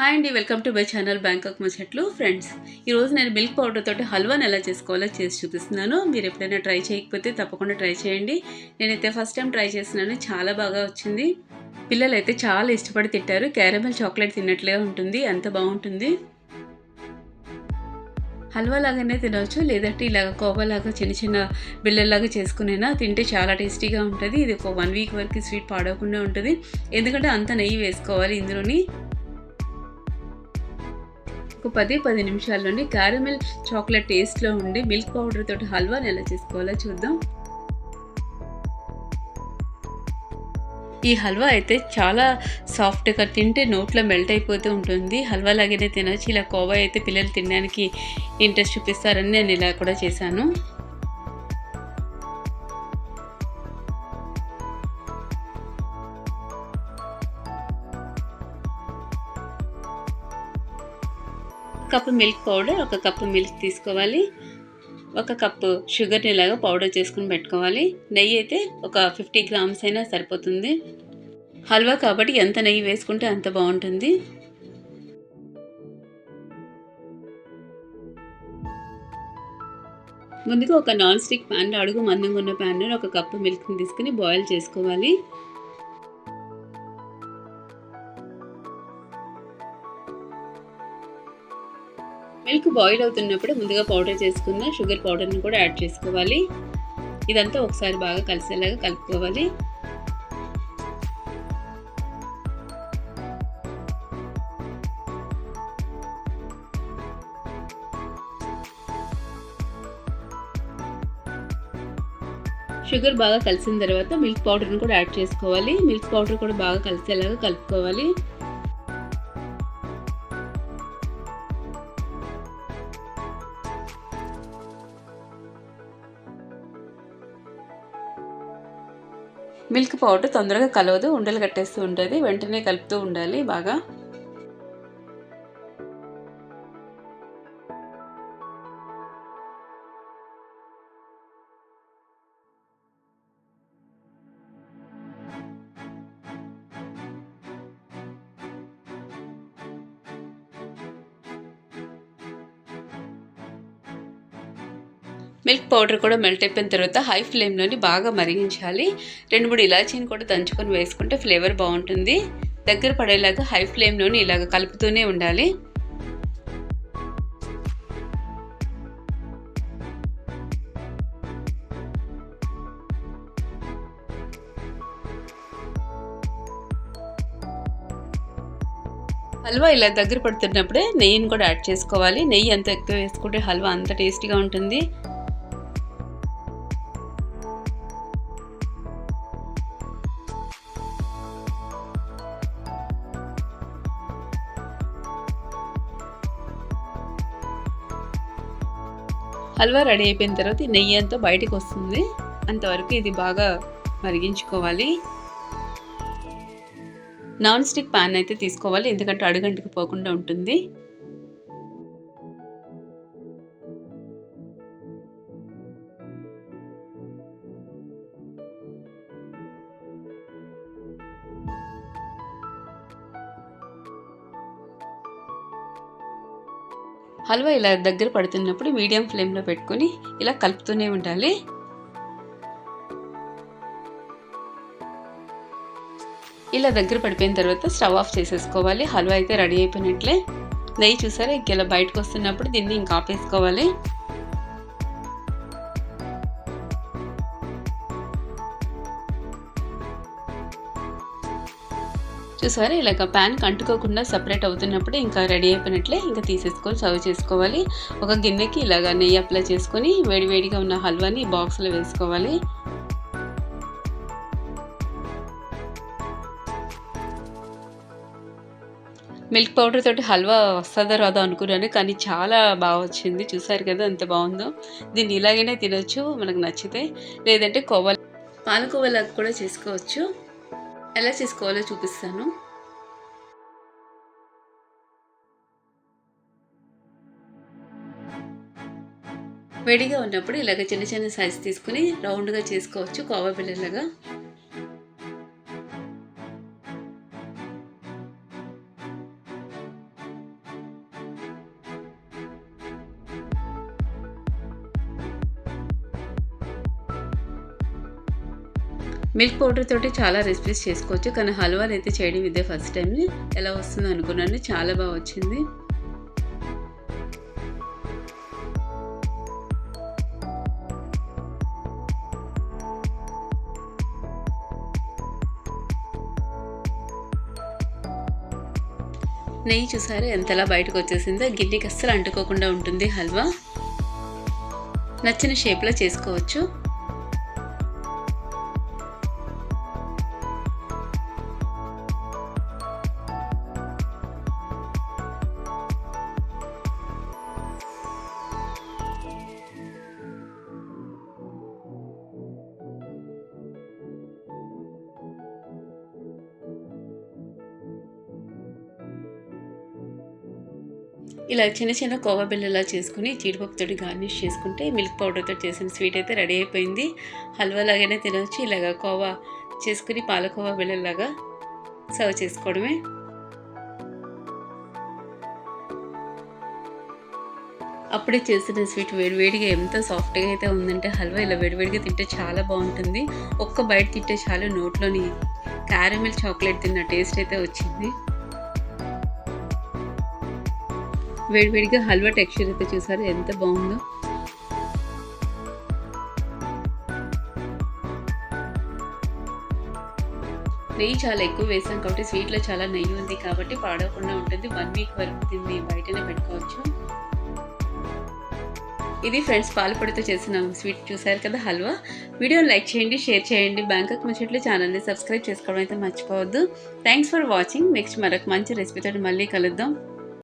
Hi అండి welcome to my channel Bangkok ముచ్చట్లు friends. ఈరోజు నేను మిల్క్ పౌడర్ తోటి హల్వాని ఎలా చేసుకోవాలో చేసి చూపిస్తున్నాను. మీరు ఎప్పుడైనా ట్రై చేయకపోతే తప్పకుండా ట్రై చేయండి. నేనైతే ఫస్ట్ టైం ట్రై చేస్తున్నాను చాలా బాగా వచ్చింది. పిల్లలు అయితే చాలా ఇష్టపడి తింటారు. క్యారమెల్ చాక్లెట్ తిన్నట్లుగా ఉంటుంది అంత బాగుంటుంది. హల్వా లాగానే తినవచ్చు లేదంటే ఇలాగ కోవలాగా చిన్న చిన్న బిళ్ళల్లాగా చేసుకునేనా తింటే చాలా టేస్టీగా ఉంటుంది. ఇది ఒక వన్ వీక్ వరకు స్వీట్ పాడవకుండా ఉంటుంది. ఎందుకంటే అంత నెయ్యి వేసుకోవాలి ఇందులోని. ఒక పది పది నిమిషాల్లోని క్యారమెల్ చాక్లెట్ టేస్ట్లో ఉండి మిల్క్ పౌడర్ తోటి హల్వాని ఎలా చేసుకోవాలో చూద్దాం. ఈ హల్వా అయితే చాలా సాఫ్ట్గా తింటే నోట్లో మెల్ట్ అయిపోతూ ఉంటుంది. హల్వా లాగానే తినచ్చు. ఇలా కోవా అయితే పిల్లలు తినడానికి ఇంట్రెస్ట్ చూపిస్తారని నేను ఇలా కూడా చేశాను. కప్పు మిల్క్ పౌడర్ ఒక కప్పు మిల్క్ తీసుకోవాలి. ఒక కప్పు షుగర్ని ఇలాగా పౌడర్ చేసుకుని పెట్టుకోవాలి. నెయ్యి అయితే ఒక ఫిఫ్టీ గ్రామ్స్ అయినా సరిపోతుంది. హల్వా కాబట్టి ఎంత నెయ్యి వేసుకుంటే అంత బాగుంటుంది. ముందుగా ఒక నాన్ స్టిక్ ప్యాన్ అడుగు మందంగా ఉన్న ప్యాన్లో ఒక కప్పు మిల్క్ని తీసుకుని బాయిల్ చేసుకోవాలి. మిల్క్ బాయిల్ అవుతున్నప్పుడు ముందుగా పౌడర్ చేసుకున్న షుగర్ పౌడర్ని కూడా యాడ్ చేసుకోవాలి. ఇదంతా ఒకసారి బాగా కలిసేలాగా కలుపుకోవాలి. షుగర్ బాగా కలిసిన తర్వాత మిల్క్ పౌడర్ని కూడా యాడ్ చేసుకోవాలి. మిల్క్ పౌడర్ కూడా బాగా కలిసేలాగా కలుపుకోవాలి. మిల్క్ పౌడర్ తొందరగా కలవదు ఉండలు కట్టేస్తూ ఉంటుంది వెంటనే కలుపుతూ ఉండాలి బాగా. మిల్క్ పౌడర్ కూడా మెల్ట్ అయిపోయిన తర్వాత హై ఫ్లేమ్లోని బాగా మరిగించాలి. రెండు మూడు ఇలాచీని కూడా దంచుకొని వేసుకుంటే ఫ్లేవర్ బాగుంటుంది. దగ్గర పడేలాగా హై ఫ్లేమ్లోని ఇలాగ కలుపుతూనే ఉండాలి. హల్వా ఇలా దగ్గర పడుతున్నప్పుడే నెయ్యిని కూడా యాడ్ చేసుకోవాలి. నెయ్యి ఎంత ఎక్కువ వేసుకుంటే హల్వా అంత టేస్టీగా ఉంటుంది. హల్వా రెడీ అయిపోయిన తర్వాత నెయ్యి అంతా బయటకు వస్తుంది. అంతవరకు ఇది బాగా మరిగించుకోవాలి. నాన్ స్టిక్ పాన్ అయితే తీసుకోవాలి. ఎందుకంటే అడుగంటికి పోకుండా ఉంటుంది. హల్వా ఇలా దగ్గర పడుతున్నప్పుడు మీడియం ఫ్లేమ్లో పెట్టుకొని ఇలా కలుపుతూనే ఉండాలి. ఇలా దగ్గర పడిపోయిన తర్వాత స్టవ్ ఆఫ్ చేసేసుకోవాలి. హల్వా అయితే రెడీ అయిపోయినట్లే. నెయ్యి చూసారా? ఇంక ఇలా బయటకు వస్తున్నప్పుడు దీన్ని ఇంకా ఆపేసుకోవాలి. చూసారా ఇలాగ ప్యాన్ కంటుకోకుండా సపరేట్ అవుతున్నప్పుడు ఇంకా రెడీ అయిపోయినట్లే ఇంకా తీసేసుకొని సర్వ్ చేసుకోవాలి. ఒక గిన్నెకి ఇలాగ నెయ్యి అప్లై చేసుకొని వేడివేడిగా ఉన్న హల్వాని బాక్స్లో వేసుకోవాలి. మిల్క్ పౌడర్ తోటి హల్వా వస్తుందో రాదో అనుకున్నాను కానీ చాలా బాగా వచ్చింది. చూసారు కదా ఎంత బాగుందో. దీన్ని ఇలాగైనా తినొచ్చు మనకు నచ్చితే. లేదంటే కోవా పాలకోవలాగా కూడా చేసుకోవచ్చు. ఎలా చేసుకోవాలో చూపిస్తాను. వేడిగా ఉన్నప్పుడు ఇలాగ చిన్న చిన్న సైజ్ తీసుకుని రౌండ్గా చేసుకోవచ్చు కోవా పిల్లలాగా. మిల్క్ పౌడర్ తోటి చాలా రెసిపీస్ చేసుకోవచ్చు కానీ హల్వాలు అయితే చేయడం ఇదే ఫస్ట్ టైం. ఎలా వస్తుందో అనుకున్నాను చాలా బాగా వచ్చింది. నెయ్యి చూసారు ఎంతలా బయటకు వచ్చేసిందో. గిన్నెకి అస్సలు అంటుకోకుండా ఉంటుంది హల్వా. నచ్చిన షేప్లో చేసుకోవచ్చు. ఇలా చిన్న చిన్న కోవా బిళ్ళలా చేసుకుని జీడిపప్పుతో గార్నిష్ చేసుకుంటే మిల్క్ పౌడర్తో చేసిన స్వీట్ అయితే రెడీ అయిపోయింది. హల్వా లాగానే తినవచ్చు ఇలాగ కోవా చేసుకుని పాలకోవా బిళ్ళలాగా సర్వ్ చేసుకోవడమే. అప్పుడే చేసిన స్వీట్ వేడివేడిగా ఎంత సాఫ్ట్గా అయితే ఉందంటే హల్వా ఇలా వేడివేడిగా తింటే చాలా బాగుంటుంది. ఒక్క బయట తింటే చాలు నోట్లోని క్యారమిల్ చాక్లెట్ తిన్న టేస్ట్ అయితే వచ్చింది. వేడివేడిగా హల్వా టెక్స్చర్ అయితే చూసారు ఎంత బాగుందో. నెయ్యి చాలా ఎక్కువ వేసాం కాబట్టి స్వీట్లో చాలా నెయ్యి ఉంది కాబట్టి పాడవకుండా ఉంటుంది. వన్ వీక్ వరకు దీన్ని బయటనే పెట్టుకోవచ్చు. ఇది ఫ్రెండ్స్ పాలపొడితో చేసిన స్వీట్ చూసారు కదా హల్వా. వీడియోని లైక్ చేయండి షేర్ చేయండి. బ్యాంకాక్ ముచ్చట్లు ఛానల్ని సబ్స్క్రైబ్ చేసుకోవడం అయితే మర్చిపోవద్దు. థ్యాంక్స్ ఫర్ వాచింగ్ నెక్స్ట్ మరొక మంచి రెసిపీతో మళ్ళీ కలుద్దాం.